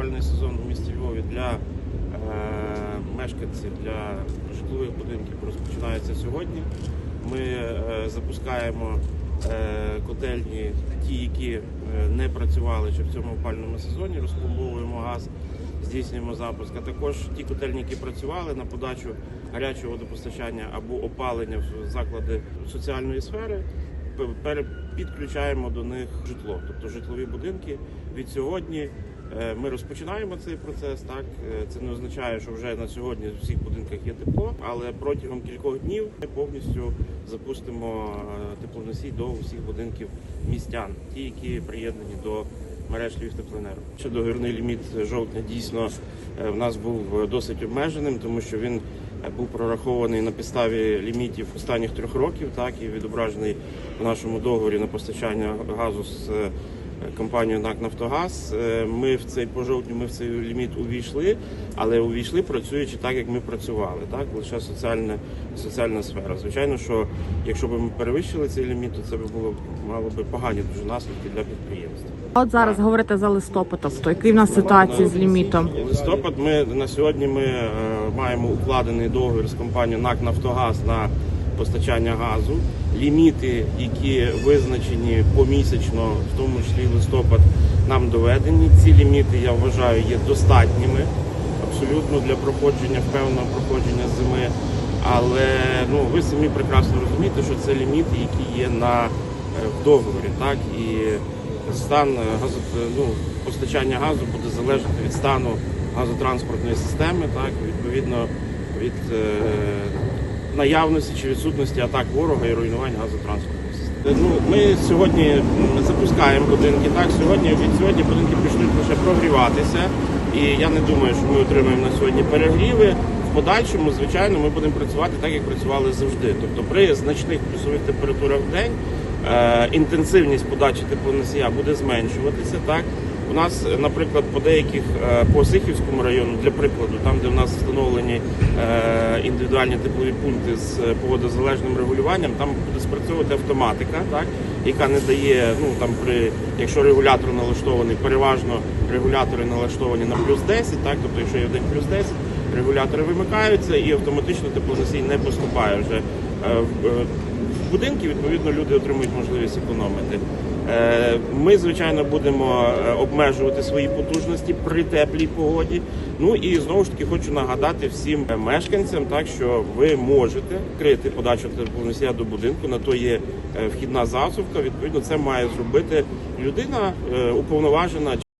опальний сезон у місті Львові для е, мешканців, для житлових будинків розпочинається сьогодні. Ми е, запускаємо е, котельні, ті, які не працювали ще в цьому опальному сезоні, розпломбовуємо газ, здійснюємо запуск. А також ті котельні, які працювали на подачу гарячого водопостачання або опалення в заклади соціальної сфери, підключаємо до них житло, тобто житлові будинки. Від сьогодні ми розпочинаємо цей процес. Так Е, це не означає, що вже на сьогодні в всіх будинках є тепло, але протягом кількох днів ми повністю запустимо е, теплоносій до усіх будинків містян, ті, які приєднані до мереж Львів теплоенерго. Ще договірний ліміт жовтня дійсно е, в нас був досить обмеженим, тому що він е, був прорахований на підставі лімітів останніх трьох років, так і відображений в нашому договорі на постачання газу з компанією НАК Нафтогаз. Е, Ми в цей по жовтню ми в цей ліміт увійшли, але увійшли працюючи так, як ми працювали, так лише соціальна соціальна сфера. Звичайно, що якщо б ми перевищили цей ліміт, то це б було мало би погані дуже наслідки для підприємств. От зараз говорите за листопад, тобто який в нас ситуація з лімітом? Листопад ми на сьогодні ми е, маємо укладений договір з компанією НАК Нафтогаз на постачання газу. Ліміти, які визначені помісячно, в тому числі листопад, нам доведені. Ці ліміти я вважаю є достатніми абсолютно для проходження певного проходження зими. Але ну ви самі прекрасно розумієте, що це ліміти, які є на е, в договорі, так і стан газо, ну, постачання газу буде залежати від стану газотранспортної системи, так відповідно від е, наявності чи відсутності атак ворога і руйнувань газотранспортної системи. Ну, ми сьогодні запускаємо будинки. Так, сьогодні від сьогодні будинки почнуть лише прогріватися, і я не думаю, що ми отримаємо на сьогодні перегріви. В подальшому, звичайно, ми будемо працювати так, як працювали завжди. Тобто при значних плюсових температурах в день е, інтенсивність подачі теплоносія буде зменшуватися. Так у нас, е, наприклад, по деяких е, по Сихівському району, для прикладу, там де в нас встановлені е, індивідуальні теплові пункти з погодозалежним регулюванням, там буде спрацьовувати автоматика, так яка не дає, ну там при якщо регулятор налаштований, переважно регулятори налаштовані на плюс 10, так тобто, якщо є день плюс 10, регулятори вимикаються і автоматично теплоносій не поступає вже в будинки. Відповідно, люди отримують можливість економити. Е, Ми, звичайно, будемо е, обмежувати свої потужності при теплій погоді. Ну і знову ж таки хочу нагадати всім мешканцям, так що ви можете крити подачу теплоносія до будинку. На то є е, вхідна засувка. Відповідно, це має зробити людина уповноважена.